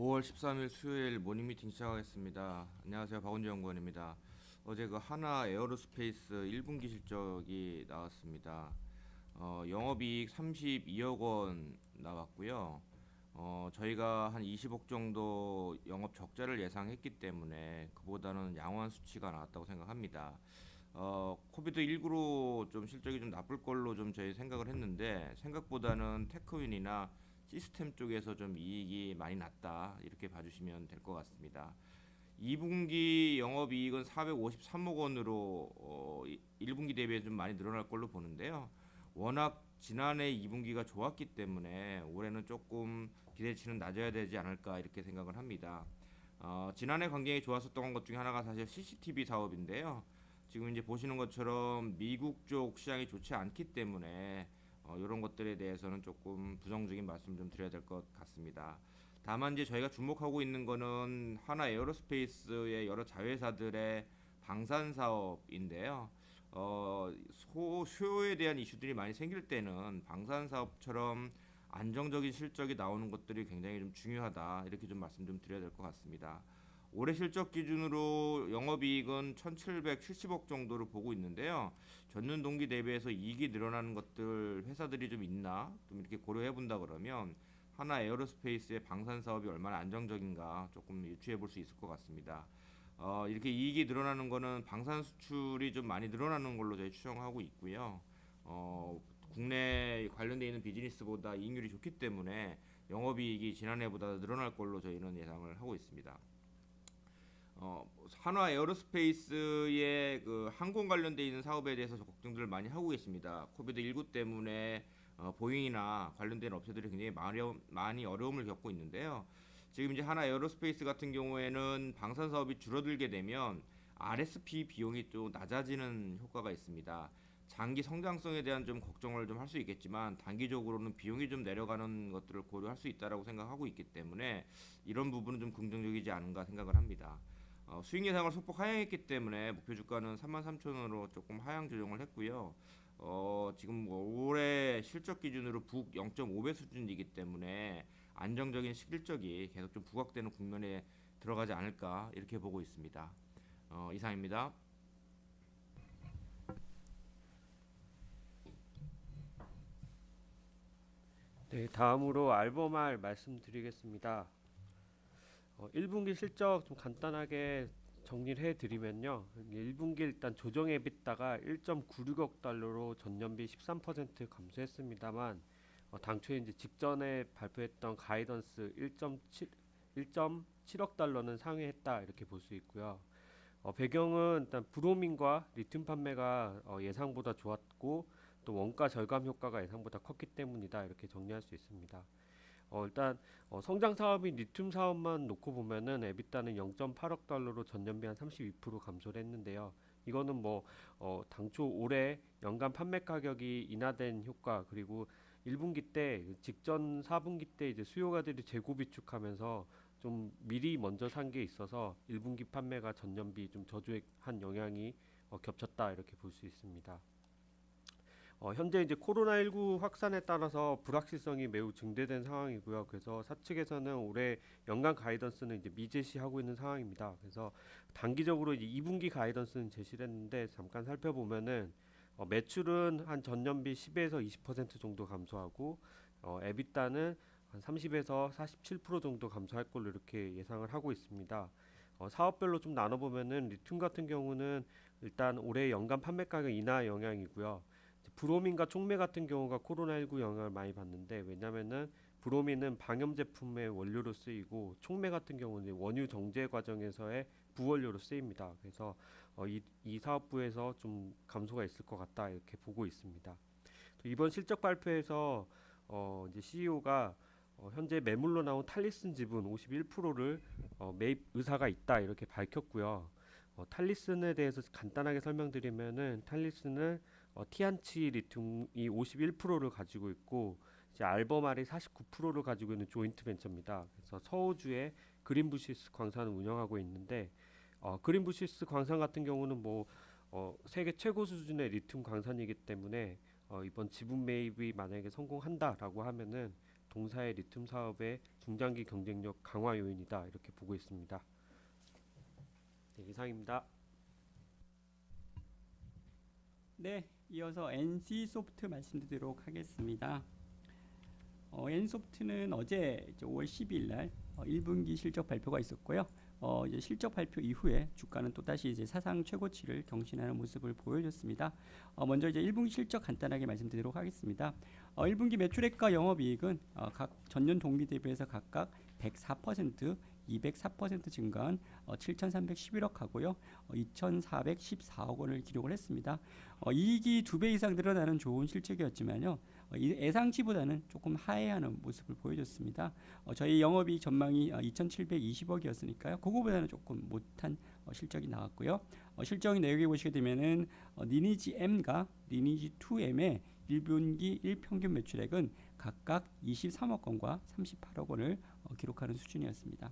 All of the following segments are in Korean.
5월 13일 수요일 모닝 미팅 시작하겠습니다. 안녕하세요. 박원재 연구원입니다. 어제 그 하나 에어로스페이스 1분기 실적이 나왔습니다. 어, 영업이익 32억 원 나왔고요. 어, 저희가 한 20억 정도 영업 적자를 예상했기 때문에 그보다는 양호한 수치가 나왔다고 생각합니다. 어, 코비드 19로 좀 실적이 좀 나쁠 걸로 좀 저희 생각을 했는데 생각보다는 테크윈이나 시스템 쪽에서 좀 이익이 많이 났다 이렇게 봐주시면 될 것 같습니다. 2분기 영업이익은 453억 원으로 어, 1분기 대비해 좀 많이 늘어날 걸로 보는데요. 워낙 지난해 2분기가 좋았기 때문에 올해는 조금 기대치는 낮아야 되지 않을까 이렇게 생각을 합니다. 어, 지난해 관계이 좋았었던 것 중에 하나가 사실 CCTV 사업인데요. 지금 이제 보시는 것처럼 미국 쪽 시장이 좋지 않기 때문에 어, 이런 것들에 대해서는 조금 부정적인 말씀 좀 드려야 될 것 같습니다. 다만 이제 저희가 주목하고 있는 거는 하나 에어로스페이스의 여러 자회사들의 방산 사업인데요. 어, 소, 수요에 대한 이슈들이 많이 생길 때는 방산 사업처럼 안정적인 실적이 나오는 것들이 굉장히 좀 중요하다 이렇게 좀 말씀 좀 드려야 될 것 같습니다. 올해 실적 기준으로 영업이익은 1,770억 정도를 보고 있는데요. 전년 동기 대비해서 이익이 늘어나는 것들 회사들이 좀 있나 좀 이렇게 고려해 본다 그러면 하나 에어로스페이스의 방산 사업이 얼마나 안정적인가 조금 유추해 볼 수 있을 것 같습니다. 어, 이렇게 이익이 늘어나는 거는 방산 수출이 좀 많이 늘어나는 걸로 저희 추정하고 있고요. 어, 국내 관련돼 있는 비즈니스보다 이익률이 좋기 때문에 영업이익이 지난해보다 늘어날 걸로 저희는 예상을 하고 있습니다. 어, 한화 에어로스페이스의 그 항공 관련돼 있는 사업에 대해서 걱정들을 많이 하고 계십니다. 코비드 19 때문에 어, 보잉이나 관련된 업체들이 굉장히 많이, 많이 어려움을 겪고 있는데요. 지금 이제 하나 에어로스페이스 같은 경우에는 방산 사업이 줄어들게 되면 RSP 비용이 또 낮아지는 효과가 있습니다. 장기 성장성에 대한 좀 걱정을 좀 할 수 있겠지만 단기적으로는 비용이 좀 내려가는 것들을 고려할 수 있다라고 생각하고 있기 때문에 이런 부분은 좀 긍정적이지 않은가 생각을 합니다. 어, 수익 예상을 소폭 하향했기 때문에 목표 주가는 33,000원으로 조금 하향 조정을 했고요. 어, 지금 뭐 올해 실적 기준으로 북 0.5배 수준이기 때문에 안정적인 실적이 계속 좀 부각되는 국면에 들어가지 않을까 이렇게 보고 있습니다. 어, 이상입니다. 네, 다음으로 알범알 말씀드리겠습니다. 어, 1분기 실적 좀 간단하게 정리를 해드리면요. 1분기 일단 조정 에비타가 1.96억 달러로 전년비 13% 감소했습니다만 어, 당초에 이제 직전에 발표했던 가이던스 1.7 1.7억 달러는 상회했다 이렇게 볼 수 있고요. 어, 배경은 일단 브로민과 리튬 판매가 어, 예상보다 좋았고 또 원가 절감 효과가 예상보다 컸기 때문이다 이렇게 정리할 수 있습니다. 어, 일단 어, 성장 사업인 리튬 사업만 놓고 보면은 에비타는 0.8억 달러로 전년비 한 32% 감소를 했는데요. 이거는 뭐 어, 당초 올해 연간 판매 가격이 인하된 효과 그리고 1분기 때 직전 4분기 때 이제 수요가들이 재고 비축하면서 좀 미리 먼저 산 게 있어서 1분기 판매가 전년비 좀 저조한 영향이 어, 겹쳤다 이렇게 볼 수 있습니다. 어, 현재 이제 코로나19 확산에 따라서 불확실성이 매우 증대된 상황이고요. 그래서 사측에서는 올해 연간 가이던스는 이제 미제시하고 있는 상황입니다. 그래서 단기적으로 이제 2분기 가이던스는 제시를 했는데 잠깐 살펴보면은 어, 매출은 한 전년비 10에서 20% 정도 감소하고 어, 에비타는 한 30에서 47% 정도 감소할 걸로 이렇게 예상을 하고 있습니다. 어, 사업별로 좀 나눠보면은 리튬 같은 경우는 일단 올해 연간 판매 가격 인하 영향이고요. 브로민과 촉매 같은 경우가 코로나19 영향을 많이 받는데 왜냐면은 브로민은 방염 제품의 원료로 쓰이고 촉매 같은 경우는 원유 정제 과정에서의 부원료로 쓰입니다. 그래서 어, 이, 이 사업부에서 좀 감소가 있을 것 같다 이렇게 보고 있습니다. 또 이번 실적 발표에서 어, 이제 CEO가 어, 현재 매물로 나온 탈리슨 지분 51%를 어, 매입 의사가 있다 이렇게 밝혔고요. 어, 탈리슨에 대해서 간단하게 설명드리면은 탈리슨은 어, 티안치 리튬이 51%를 가지고 있고 이제 알버말이 49%를 가지고 있는 조인트 벤처입니다. 그래서 서호주의 그린부시스 광산을 운영하고 있는데 어, 그린부시스 광산 같은 경우는 뭐 어, 세계 최고 수준의 리튬 광산이기 때문에 어, 이번 지분 매입이 만약에 성공한다라고 하면은 동사의 리튬 사업의 중장기 경쟁력 강화 요인이다 이렇게 보고 있습니다. 네, 이상입니다. 네, 이어서 NC 소프트 말씀드리도록 하겠습니다. 어, N소프트는 어제 이제 5월 12일 날 어, 1분기 실적 발표가 있었고요. 어, 이제 실적 발표 이후에 주가는 또 다시 이제 사상 최고치를 경신하는 모습을 보여줬습니다. 어, 먼저 이제 1분기 실적 간단하게 말씀드리도록 하겠습니다. 어, 1분기 매출액과 영업이익은 어, 각 전년 동기 대비해서 각각 104%, 204% 증가한 어, 7,311억 하고요. 어, 2,414억 원을 기록을 했습니다. 어, 이익이 두 배 이상 늘어나는 좋은 실적이었지만요. 어, 이 예상치보다는 조금 하회하는 모습을 보여줬습니다. 어, 저희 영업이익 전망이 어, 2,720억이었으니까요. 그거보다는 조금 못한 어, 실적이 나왔고요. 어, 실적 내역에 보시게 되면은 어, 리니지 M과 리니지 2M의 1분기 1평균 매출액은 각각 23억 원과 38억 원을 어, 기록하는 수준이었습니다.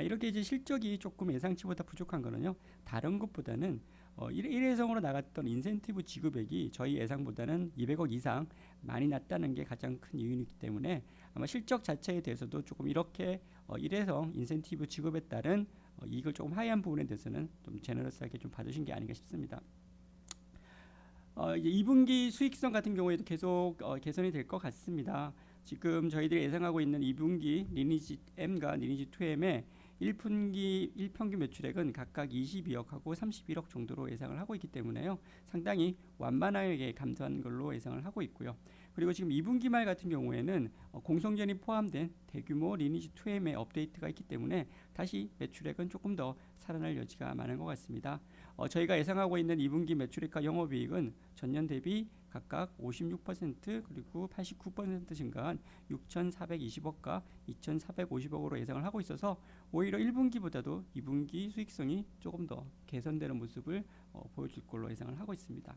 아, 이렇게 이제 실적이 조금 예상치보다 부족한 거는요. 다른 것보다는 어, 일- 일회성으로 나갔던 인센티브 지급액이 저희 예상보다는 200억 이상 많이 났다는 게 가장 큰 이유이기 때문에 아마 실적 자체에 대해서도 조금 이렇게 어, 일회성 인센티브 지급에 따른 어, 이익을 조금 하회한 부분에 대해서는 좀 제너러스하게 좀 받으신 게 아닌가 싶습니다. 어, 이제 2분기 수익성 같은 경우에도 계속 어, 개선이 될 것 같습니다. 지금 저희들이 예상하고 있는 2분기 리니지 M과 리니지 2M의 1분기 1평균 매출액은 각각 22억하고 31억 정도로 예상을 하고 있기 때문에요. 상당히 완만하게 감소한 걸로 예상을 하고 있고요. 그리고 지금 2분기 말 같은 경우에는 어, 공성전이 포함된 대규모 리니지 2M의 업데이트가 있기 때문에 다시 매출액은 조금 더 살아날 여지가 많은 것 같습니다. 어, 저희가 예상하고 있는 2분기 매출액과 영업이익은 전년 대비 각각 56% 그리고 89% 증가한 6,420억과 2,450억으로 예상을 하고 있어서 오히려 1분기보다도 2분기 수익성이 조금 더 개선되는 모습을 어, 보여줄 걸로 예상을 하고 있습니다.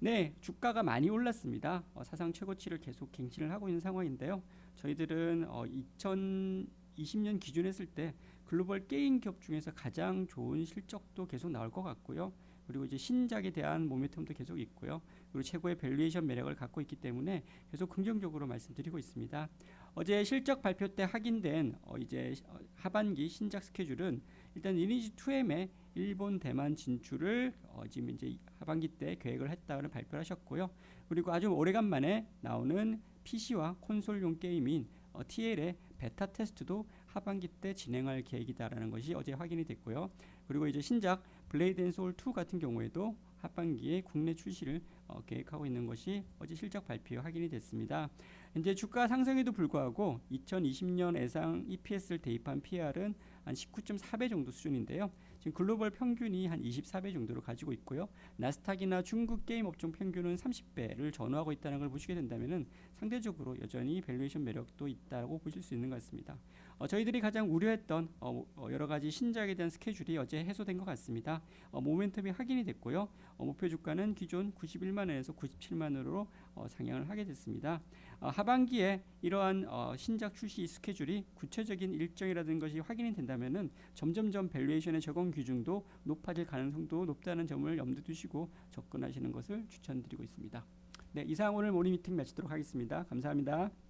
네, 주가가 많이 올랐습니다. 어, 사상 최고치를 계속 갱신을 하고 있는 상황인데요. 저희들은 어, 2020년 기준 했을 때 글로벌 게임 기업 중에서 가장 좋은 실적도 계속 나올 것 같고요. 그리고 이제 신작에 대한 모멘텀도 계속 있고요. 그리고 최고의 밸류에이션 매력을 갖고 있기 때문에 계속 긍정적으로 말씀드리고 있습니다. 어제 실적 발표 때 확인된 어 이제 어 하반기 신작 스케줄은 일단 리니지 2M의 일본 대만 진출을 어 지금 이제 하반기 때 계획을 했다는 발표를 하셨고요. 그리고 아주 오래간만에 나오는 PC와 콘솔용 게임인 어 TL의 베타 테스트도 하반기 때 진행할 계획이다라는 것이 어제 확인이 됐고요. 그리고 이제 신작 블레이드 앤 소울 2 같은 경우에도 하반기에 국내 출시를 어, 계획하고 있는 것이 어제 실적 발표에 확인이 됐습니다. 이제 주가 상승에도 불구하고 2020년 예상 EPS를 대입한 PR은 한 19.4배 정도 수준인데요. 지금 글로벌 평균이 한 24배 정도로 가지고 있고요. 나스닥이나 중국 게임 업종 평균은 30배를 전후하고 있다는 걸 보시게 된다면은 상대적으로 여전히 밸류에이션 매력도 있다고 보실 수 있는 것 같습니다. 어, 저희들이 가장 우려했던 어, 어, 여러 가지 신작에 대한 스케줄이 어제 해소된 것 같습니다. 어, 모멘텀이 확인이 됐고요. 어, 목표 주가는 기존 91만 원에서 97만 원으로 어, 상향을 하게 됐습니다. 어, 하반기에 이러한 어, 신작 출시 스케줄이 구체적인 일정이라든 것이 확인이 된다면은 점점점 밸류에이션의 적용 기준도 높아질 가능성도 높다는 점을 염두 두시고 접근하시는 것을 추천드리고 있습니다. 네, 이상 오늘 모닝 미팅 마치도록 하겠습니다. 감사합니다.